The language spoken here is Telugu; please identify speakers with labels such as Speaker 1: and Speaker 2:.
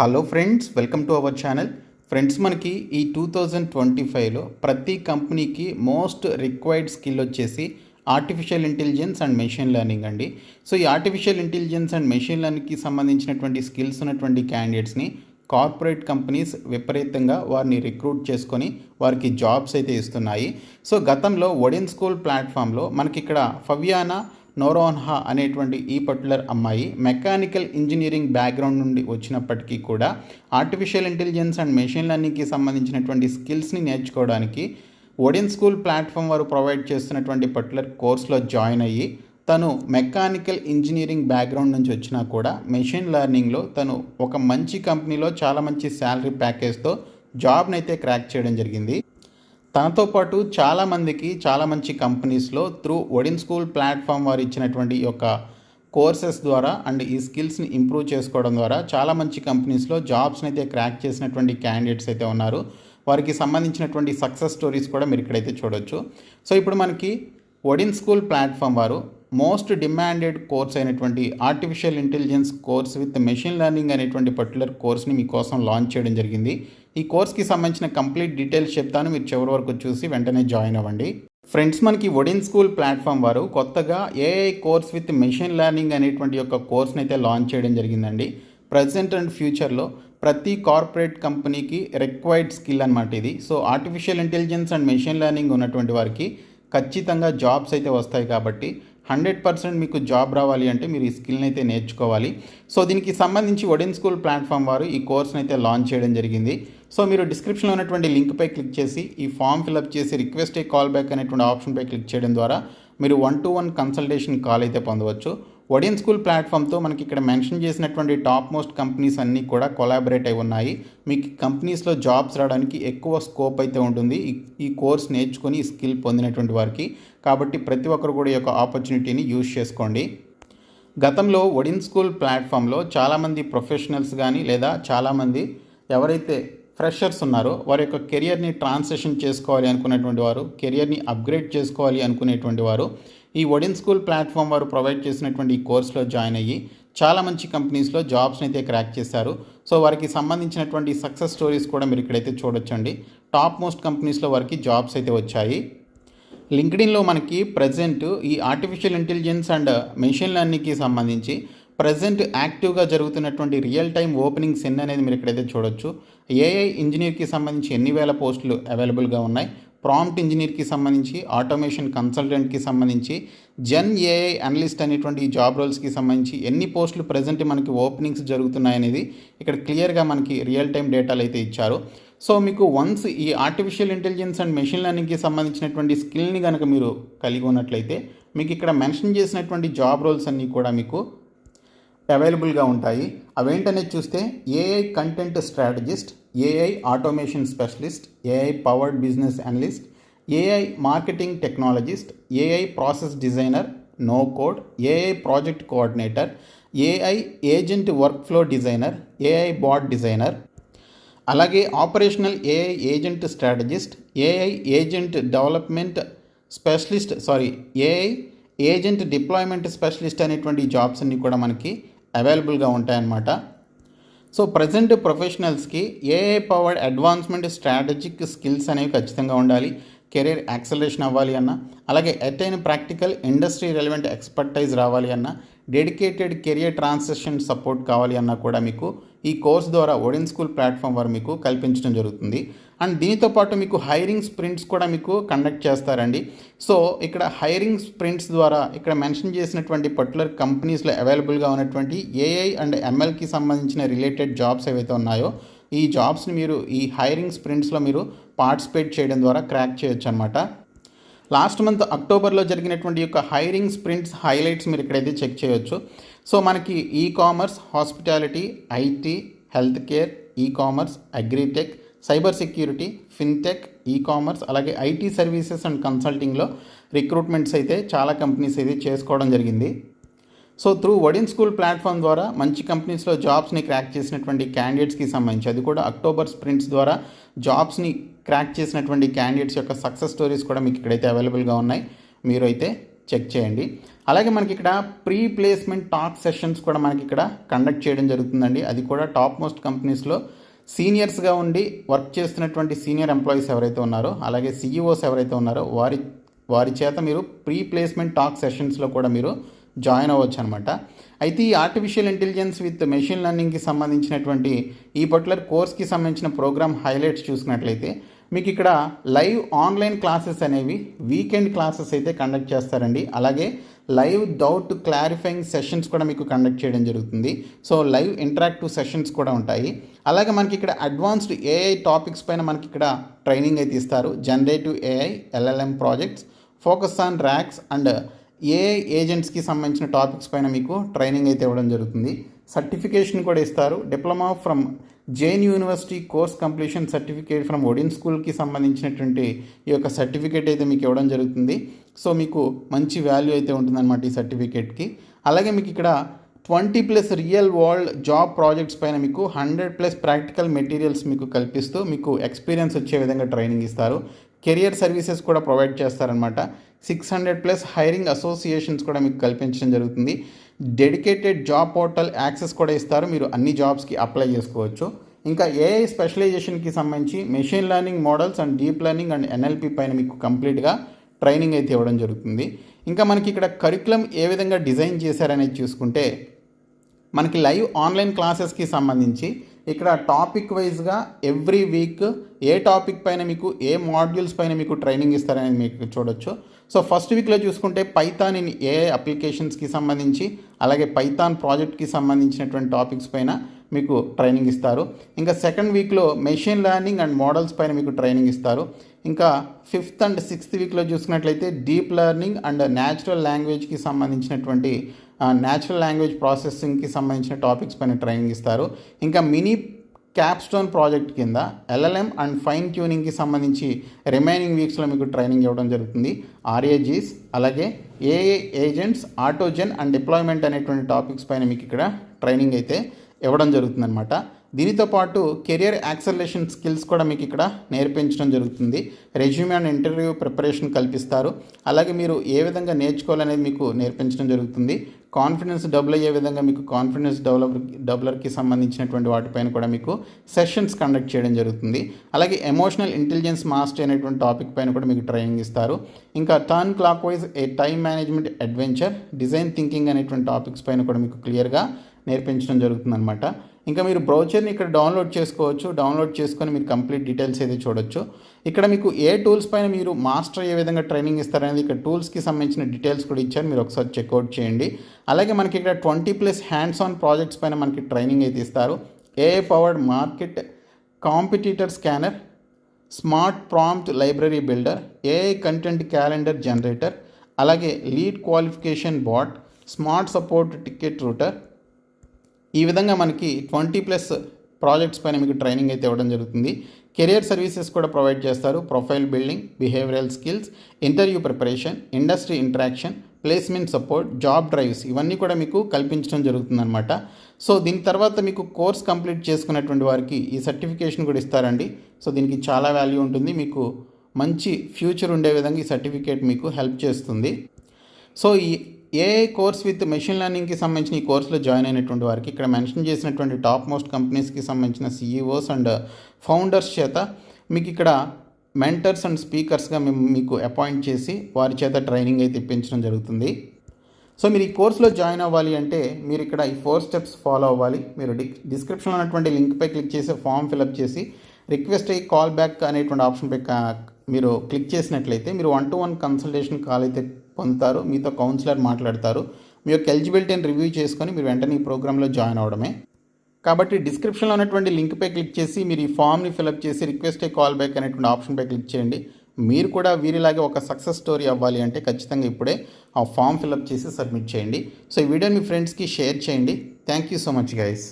Speaker 1: Hello friends welcome to our channel. Friends మనకి ఈ టూ థౌజండ్ ట్వంటీ ఫైవ్లో ప్రతి కంపెనీకి మోస్ట్ రిక్వైర్డ్ స్కిల్ వచ్చేసి artificial intelligence and machine learning అండి. సో ఈ ఆర్టిఫిషియల్ ఇంటెలిజెన్స్ అండ్ మెషిన్ లెర్నింగ్కి సంబంధించినటువంటి స్కిల్స్ ఉన్నటువంటి క్యాండిడేట్స్ని కార్పొరేట్ కంపెనీస్ విపరీతంగా వారిని రిక్రూట్ చేసుకొని వారికి జాబ్స్ అయితే ఇస్తున్నాయి. సో గతంలో ఒడిన్ స్కూల్ ప్లాట్ఫామ్లో మనకి ఇక్కడ ఫవ్యానా నోరోన్హా అనేటువంటి ఈ పర్టికులర్ అమ్మాయి మెకానికల్ ఇంజనీరింగ్ బ్యాక్గ్రౌండ్ నుండి వచ్చినప్పటికీ కూడా ఆర్టిఫిషియల్ ఇంటెలిజెన్స్ అండ్ మెషిన్ లెర్నింగ్కి సంబంధించినటువంటి స్కిల్స్ని నేర్చుకోవడానికి ఒడిన్ స్కూల్ ప్లాట్ఫామ్ వారు ప్రొవైడ్ చేస్తున్నటువంటి పర్టికులర్ కోర్స్లో జాయిన్ అయ్యి తను మెకానికల్ ఇంజనీరింగ్ బ్యాక్గ్రౌండ్ నుంచి వచ్చినా కూడా మెషిన్ లెర్నింగ్లో తను ఒక మంచి కంపెనీలో చాలా మంచి శాలరీ ప్యాకేజ్తో జాబ్ని అయితే క్రాక్ చేయడం జరిగింది. తనతో పాటు చాలామందికి చాలా మంచి కంపెనీస్లో త్రూ ఒడిన్ స్కూల్ ప్లాట్ఫామ్ వారు ఇచ్చినటువంటి ఈ యొక్క కోర్సెస్ ద్వారా అండ్ ఈ స్కిల్స్ని ఇంప్రూవ్ చేసుకోవడం ద్వారా చాలా మంచి కంపెనీస్లో జాబ్స్ని అయితే క్రాక్ చేసినటువంటి క్యాండిడేట్స్ అయితే ఉన్నారు. వారికి సంబంధించినటువంటి సక్సెస్ స్టోరీస్ కూడా మీరు ఇక్కడైతే చూడొచ్చు. సో ఇప్పుడు మనకి ఒడిన్ స్కూల్ ప్లాట్ఫామ్ వారు మోస్ట్ డిమాండెడ్ కోర్స్ అయినటువంటి artificial intelligence course with machine learning అనేటువంటి పర్టికులర్ కోర్స్ని మీకోసం లాంచ్ చేయడం జరిగింది. ఈ కోర్స్కి సంబంధించిన కంప్లీట్ డీటెయిల్స్ చెప్తాను. మీరు చివరి వరకు చూసి వెంటనే జాయిన్ అవ్వండి. ఫ్రెండ్స్ మనకి ఒడిన్ స్కూల్ ప్లాట్ఫామ్ వారు కొత్తగా AI course with machine learning అనేటువంటి యొక్క కోర్స్ని అయితే లాంచ్ చేయడం జరిగిందండి. ప్రజెంట్ అండ్ ఫ్యూచర్లో ప్రతి కార్పొరేట్ కంపెనీకి రిక్వైర్డ్ స్కిల్ అనమాట ఇది. So artificial intelligence and machine learning ఉన్నటువంటి వారికి ఖచ్చితంగా జాబ్స్ అయితే వస్తాయి కాబట్టి హండ్రెడ్ పర్సెంట్ మీకు జాబ్ రావాలి అంటే మీరు ఈ స్కిల్ని అయితే నేర్చుకోవాలి. సో దీనికి సంబంధించి ఒడెన్ స్కూల్ ప్లాట్ఫామ్ వారు ఈ కోర్స్ని అయితే లాంచ్ చేయడం జరిగింది. సో మీరు డిస్క్రిప్షన్లో ఉన్నటువంటి లింక్పై క్లిక్ చేసి ఈ ఫామ్ ఫిల్అప్ చేసి రిక్వెస్ట్ ఏ కాల్ బ్యాక్ అనేటువంటి ఆప్షన్పై క్లిక్ చేయడం ద్వారా మీరు one to one consultation call అయితే పొందవచ్చు. ఒడియన్ స్కూల్ ప్లాట్ఫామ్తో మనకి ఇక్కడ మెన్షన్ చేసినటువంటి టాప్ మోస్ట్ కంపెనీస్ అన్నీ కూడా కొలాబరేట్ అయి ఉన్నాయి. మీకు కంపెనీస్లో జాబ్స్ రావడానికి ఎక్కువ స్కోప్ అయితే ఉంటుంది. ఈ- ఈ కోర్స్ నేర్చుకొని ఈ స్కిల్ పొందినటువంటి వారికి. కాబట్టి ప్రతి ఒక్కరు కూడా ఈ యొక్క ఆపర్చునిటీని యూజ్ చేసుకోండి. గతంలో ఒడిన్ స్కూల్ ప్లాట్ఫామ్లో చాలామంది ప్రొఫెషనల్స్ కానీ లేదా చాలామంది ఎవరైతే ఫ్రెషర్స్ ఉన్నారో వారి యొక్క కెరియర్ని ట్రాన్సాక్షన్ చేసుకోవాలి అనుకునేటువంటి వారు కెరియర్ని అప్గ్రేడ్ చేసుకోవాలి అనుకునేటువంటి వారు ఈ ఒడిన్ స్కూల్ ప్లాట్ఫామ్ వారు ప్రొవైడ్ చేసినటువంటి ఈ కోర్స్లో జాయిన్ అయ్యి చాలా మంచి కంపెనీస్లో జాబ్స్ని అయితే క్రాక్ చేశారు. సో వారికి సంబంధించినటువంటి సక్సెస్ స్టోరీస్ కూడా మీరు ఇక్కడైతే చూడొచ్చండి. టాప్ మోస్ట్ కంపెనీస్లో వారికి జాబ్స్ అయితే వచ్చాయి. లింక్డ్ఇన్లో మనకి ప్రజెంట్ ఈ ఆర్టిఫిషియల్ ఇంటెలిజెన్స్ అండ్ మెషిన్ లెర్నింగ్కి సంబంధించి ప్రజెంట్ యాక్టివ్గా జరుగుతున్నటువంటి రియల్ టైం ఓపెనింగ్స్ ఎన్ని అనేది మీరు ఇక్కడైతే చూడొచ్చు. ఏఐ ఇంజనీర్కి సంబంధించి ఎన్ని వేల పోస్టులు అవైలబుల్గా ఉన్నాయి? ప్రాంప్ట్ ఇంజనీర్కి సంబంధించి ఆటోమేషన్ కన్సల్టెంట్కి సంబంధించి జెన్ ఏఐ అనలిస్ట్ అనేటువంటి ఈ జాబ్ రోల్స్కి సంబంధించి ఎన్ని పోస్టులు ప్రజెంట్ మనకి ఓపెనింగ్స్ జరుగుతున్నాయనేది ఇక్కడ క్లియర్గా మనకి రియల్ టైం డేటాలు అయితే ఇచ్చారు. సో మీకు వన్స్ ఈ ఆర్టిఫిషియల్ ఇంటెలిజెన్స్ అండ్ మెషిన్ లెర్నింగ్కి సంబంధించినటువంటి స్కిల్ని కనుక మీరు కలిగి ఉన్నట్లయితే మీకు ఇక్కడ మెన్షన్ చేసినటువంటి జాబ్ రోల్స్ అన్నీ కూడా మీకు అవైలబుల్గా ఉంటాయి. అవేంటనేది చూస్తే AI content strategist AI automation specialist AI powered business analyst AI marketing technologist AI process designer no code AI project coordinator AI agent workflow designer AI bot designer అలాగే operational AI agent strategist AI agent development specialist sorry AI agent deployment specialist అనేటువంటి జాబ్స్ అన్నీ కూడా మనకి అవైలబుల్గా ఉంటాయన్నమాట. So present ప్రొఫెషనల్స్కి AI powered advancement strategic skills అనేవి ఖచ్చితంగా ఉండాలి. కెరీర్ యాక్సలరేషన్ అవ్వాలి అన్న అలాగే attain practical industry relevant expertise రావాలి అన్న డెడికేటెడ్ కెరియర్ ట్రాన్సాక్షన్ సపోర్ట్ కావాలి అన్నా కూడా మీకు ఈ కోర్స్ ద్వారా ఒడిన్ స్కూల్ ప్లాట్ఫామ్ వారు మీకు కల్పించడం జరుగుతుంది. అండ్ దీనితో పాటు మీకు హైరింగ్ స్ప్రింట్స్ కూడా మీకు కండక్ట్ చేస్తారండి. సో ఇక్కడ హైరింగ్ స్ప్రింట్స్ ద్వారా ఇక్కడ మెన్షన్ చేసినటువంటి పర్టికులర్ కంపెనీస్లో అవైలబుల్గా ఉన్నటువంటి ఏఐ అండ్ ఎంఎల్కి సంబంధించిన రిలేటెడ్ జాబ్స్ ఏవైతే ఉన్నాయో ఈ జాబ్స్ని మీరు ఈ హైరింగ్ స్ప్రింట్స్లో మీరు పార్టిసిపేట్ చేయడం ద్వారా క్రాక్ చేయొచ్చు అనమాట లాస్ట్ మంత్ అక్టోబర్లో జరిగినటువంటి యొక్క హైరింగ్ స్ప్రింట్స్ హైలైట్స్ మీరు ఇక్కడైతే చెక్ చేయొచ్చు. సో మనకి e commerce hospitality IT health care e commerce agritech cyber security fintech e commerce అలాగే ఐటీ సర్వీసెస్ అండ్ కన్సల్టింగ్లో రిక్రూట్మెంట్స్ అయితే చాలా కంపెనీస్ అయితే చేసుకోవడం జరిగింది. So through Odin school platform ద్వారా మంచి కంపెనీస్లో జాబ్స్ని క్రాక్ చేసినటువంటి క్యాండిడేట్స్కి సంబంధించి అది కూడా అక్టోబర్ స్ప్రింట్స్ ద్వారా జాబ్స్ని క్రాక్ చేసినటువంటి క్యాండిడేట్స్ యొక్క సక్సెస్ స్టోరీస్ కూడా మీకు ఇక్కడైతే అవైలబుల్గా ఉన్నాయి. మీరు అయితే చెక్ చేయండి. అలాగే మనకి ఇక్కడ ప్రీ ప్లేస్మెంట్ టాక్ సెషన్స్ కూడా మనకి ఇక్కడ కండక్ట్ చేయడం జరుగుతుందండి. అది కూడా టాప్ మోస్ట్ కంపెనీస్లో సీనియర్స్గా ఉండి వర్క్ చేస్తున్నటువంటి సీనియర్ ఎంప్లాయీస్ ఎవరైతే ఉన్నారో అలాగే సీఈఓస్ ఎవరైతే ఉన్నారో వారి వారి చేత మీరు ప్రీ ప్లేస్మెంట్ టాక్ సెషన్స్లో కూడా మీరు జాయిన్ అవ్వచ్చు అనమాట అయితే ఈ ఆర్టిఫిషియల్ ఇంటెలిజెన్స్ విత్ మెషిన్ లెర్నింగ్కి సంబంధించినటువంటి ఈ పర్టికులర్ కోర్స్కి సంబంధించిన ప్రోగ్రామ్ హైలైట్స్ చూసినట్లయితే మీకు ఇక్కడ లైవ్ ఆన్లైన్ క్లాసెస్ అనేవి వీకెండ్ క్లాసెస్ అయితే కండక్ట్ చేస్తారండి. అలాగే లైవ్ డౌట్ క్లారిఫైయింగ్ సెషన్స్ కూడా మీకు కండక్ట్ చేయడం జరుగుతుంది. సో లైవ్ ఇంటరాక్టివ్ సెషన్స్ కూడా ఉంటాయి. అలాగే మనకి ఇక్కడ అడ్వాన్స్డ్ ఏఐ టాపిక్స్ పైన మనకి ఇక్కడ ట్రైనింగ్ అయితే ఇస్తారు. Generative AI LLM projects focus on RAGs and a ఏజెంట్స్కి సంబంధించిన టాపిక్స్ పైన మీకు ట్రైనింగ్ అయితే ఇవ్వడం జరుగుతుంది. సర్టిఫికేషన్ కూడా ఇస్తారు. Diploma from Jain university course completion certificate from Odin స్కూల్కి సంబంధించినటువంటి ఈ యొక్క సర్టిఫికేట్ అయితే మీకు ఇవ్వడం జరుగుతుంది. సో మీకు మంచి వాల్యూ అయితే ఉంటుందన్నమాట ఈ సర్టిఫికేట్కి అలాగే మీకు ఇక్కడ twenty plus real world job projects పైన మీకు హండ్రెడ్ ప్లస్ ప్రాక్టికల్ మెటీరియల్స్ మీకు కల్పిస్తూ మీకు ఎక్స్పీరియన్స్ వచ్చే విధంగా ట్రైనింగ్ ఇస్తారు. కెరియర్ సర్వీసెస్ కూడా ప్రొవైడ్ చేస్తారనమాట six hundred plus hiring associations కూడా మీకు కల్పించడం జరుగుతుంది. డెడికేటెడ్ జాబ్ పోర్టల్ యాక్సెస్ కూడా ఇస్తారు. మీరు అన్ని జాబ్స్కి అప్లై చేసుకోవచ్చు. ఇంకా ఏఐ స్పెషలైజేషన్కి సంబంధించి machine learning models and deep learning and NLP పైన మీకు కంప్లీట్గా ట్రైనింగ్ అయితే ఇవ్వడం జరుగుతుంది. ఇంకా మనకి ఇక్కడ కరికులం ఏ విధంగా డిజైన్ చేశారనేది చూసుకుంటే మనకి లైవ్ ఆన్లైన్ క్లాసెస్కి సంబంధించి ఇక్కడ టాపిక్ వైజ్గా ఎవ్రీ వీక్ ఏ టాపిక్ పైన మీకు ఏ మాడ్యూల్స్ పైన మీకు ట్రైనింగ్ ఇస్తారనేది మీకు చూడొచ్చు. సో ఫస్ట్ వీక్లో చూసుకుంటే పైథాన్ ఇన్ ఏ అప్లికేషన్స్కి సంబంధించి అలాగే పైథాన్ ప్రాజెక్ట్కి సంబంధించినటువంటి టాపిక్స్ పైన మీకు ట్రైనింగ్ ఇస్తారు. ఇంకా సెకండ్ వీక్లో మెషిన్ లెర్నింగ్ అండ్ మోడల్స్ పైన మీకు ట్రైనింగ్ ఇస్తారు. ఇంకా ఫిఫ్త్ అండ్ సిక్స్త్ వీక్లో చూసుకున్నట్లయితే డీప్ లెర్నింగ్ అండ్ న్యాచురల్ లాంగ్వేజ్కి సంబంధించినటువంటి న్యాచురల్ లాంగ్వేజ్ ప్రాసెసింగ్కి సంబంధించిన టాపిక్స్ పైన ట్రైనింగ్ ఇస్తారు. ఇంకా మినీ క్యాప్ స్టోన్ ప్రాజెక్ట్ కింద ఎల్ఎల్ఎం అండ్ ఫైన్ ట్యూనింగ్కి సంబంధించి రిమైనింగ్ వీక్స్లో మీకు ట్రైనింగ్ ఇవ్వడం జరుగుతుంది. ఆర్ఏజీస్ అలాగే AI agents AutoGen and deployment అనేటువంటి టాపిక్స్ పైన మీకు ఇక్కడ ట్రైనింగ్ అయితే ఇవ్వడం జరుగుతుందన్నమాట. దీనితో పాటు కెరియర్ యాక్సలేషన్ స్కిల్స్ కూడా మీకు ఇక్కడ నేర్పించడం జరుగుతుంది. రెజ్యూమ్ అండ్ ఇంటర్వ్యూ ప్రిపరేషన్ కల్పిస్తారు. అలాగే మీరు ఏ విధంగా నేర్చుకోవాలనేది మీకు నేర్పించడం జరుగుతుంది. కాన్ఫిడెన్స్ డబుల్ అయ్యే విధంగా మీకు కాన్ఫిడెన్స్ డెవలపర్ డెవలపర్కి సంబంధించినటువంటి వాటిపైన కూడా మీకు సెషన్స్ కండక్ట్ చేయడం జరుగుతుంది. అలాగే ఎమోషనల్ ఇంటెలిజెన్స్ మాస్టర్ అనేటువంటి టాపిక్ పైన కూడా మీకు ట్రైనింగ్ ఇస్తారు. ఇంకా turn clockwise a time management adventure design thinking అనేటువంటి టాపిక్స్ పైన కూడా మీకు క్లియర్గా నేర్పించడం జరుగుతుందనమాట ఇంకా మీరు బ్రౌచర్ని ఇక్కడ డౌన్లోడ్ చేసుకోవచ్చు. డౌన్లోడ్ చేసుకొని మీరు కంప్లీట్ డీటెయిల్స్ అయితే చూడొచ్చు. ఇక్కడ మీకు ఏ టూల్స్ పైన మీరు మాస్టర్ ఏ విధంగా ట్రైనింగ్ ఇస్తారనేది ఇక్కడ టూల్స్కి సంబంధించిన డీటెయిల్స్ కూడా ఇచ్చారు. మీరు ఒకసారి చెక్అవుట్ చేయండి. అలాగే మనకి ఇక్కడ twenty plus hands on projects పైన మనకి ట్రైనింగ్ అయితే ఇస్తారు. AI powered market competitor scanner smart prompt library builder AI content calendar generator అలాగే lead qualification bot smart support ticket router ఈ విధంగా మనకి ట్వంటీ ప్లస్ ప్రాజెక్ట్స్ పైన మీకు ట్రైనింగ్ అయితే ఇవ్వడం జరుగుతుంది. కెరియర్ సర్వీసెస్ కూడా ప్రొవైడ్ చేస్తారు. Profile building behavioural skills interview preparation industry interaction placement support job drives ఇవన్నీ కూడా మీకు కల్పించడం జరుగుతుందన్నమాట. సో దీని తర్వాత మీకు కోర్స్ కంప్లీట్ చేసుకున్నటువంటి వారికి ఈ సర్టిఫికేషన్ కూడా ఇస్తారండి. సో దీనికి చాలా వాల్యూ ఉంటుంది. మీకు మంచి ఫ్యూచర్ ఉండే విధంగా ఈ సర్టిఫికేట్ మీకు హెల్ప్ చేస్తుంది. సో ఈ ఏఐ కోర్స్ విత్ మెషిన్ లెర్నింగ్కి సంబంధించిన ఈ కోర్సులో జాయిన్ అయినటువంటి వారికి ఇక్కడ మెన్షన్ చేసినటువంటి టాప్ మోస్ట్ కంపెనీస్కి సంబంధించిన సీఈఓస్ అండ్ ఫౌండర్స్ చేత మీకు ఇక్కడ మెంటర్స్ అండ్ స్పీకర్స్గా మేము మీకు అపాయింట్ చేసి వారి చేత ట్రైనింగ్ అయితే ఇప్పించడం జరుగుతుంది. సో మీరు ఈ కోర్సులో జాయిన్ అవ్వాలి అంటే మీరు ఇక్కడ ఈ ఫోర్ స్టెప్స్ ఫాలో అవ్వాలి. మీరు డి డిస్క్రిప్షన్లో ఉన్నటువంటి లింక్పై క్లిక్ చేసి ఫామ్ ఫిలప్ చేసి రిక్వెస్ట్ అయ్యి కాల్ బ్యాక్ అనేటువంటి ఆప్షన్పై మీరు క్లిక్ చేసినట్లయితే మీరు one to one consultation call అయితే పొందుతారు. మీతో కౌన్సిలర్ మాట్లాడతారు. మీ యొక్క ఎలిజిబిలిటీని రివ్యూ చేసుకొని మీరు వెంటనే ఈ ప్రోగ్రాంలో జాయిన్ అవడమే. కాబట్టి డిస్క్రిప్షన్లో ఉన్నటువంటి లింక్పై క్లిక్ చేసి మీరు ఈ ఫామ్ని ఫిలప్ చేసి రిక్వెస్ట్ ఏ కాల్ బ్యాక్ అనేటువంటి ఆప్షన్పై క్లిక్ చేయండి. మీరు కూడా వీరిలాగే ఒక సక్సెస్ స్టోరీ అవ్వాలి అంటే ఖచ్చితంగా ఇప్పుడే ఆ ఫామ్ ఫిలప్ చేసి సబ్మిట్ చేయండి. సో ఈ వీడియో మీ ఫ్రెండ్స్కి షేర్ చేయండి. Thank you so much guys